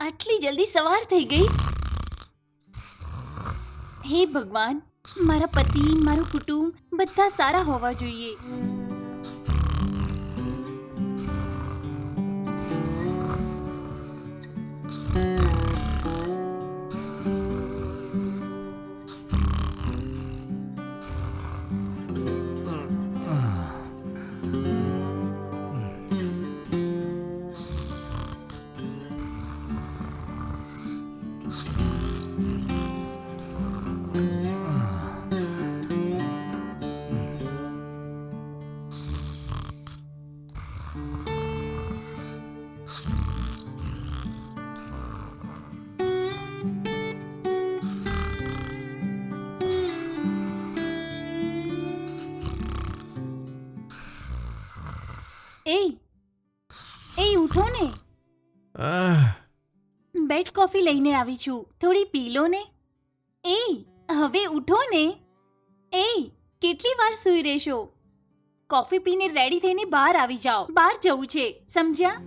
આટલી જલ્દી સવાર થઈ ગઈ? હે ભગવાન, મારા પતિ, મારું કુટુંબ બધા સારા હોવા જોઈએ. એ એ ઉઠો ને. આહ, બેટ્સ કોફી લઈને આવી છું. થોડી પી લો ને? એ હવે ઉઠો ને. એ કેટલી વાર સૂઈ રહેશો? કોફી પીને રેડી થઈને બહાર આવી જાઓ. બહાર જવું છે. સમજ્યા?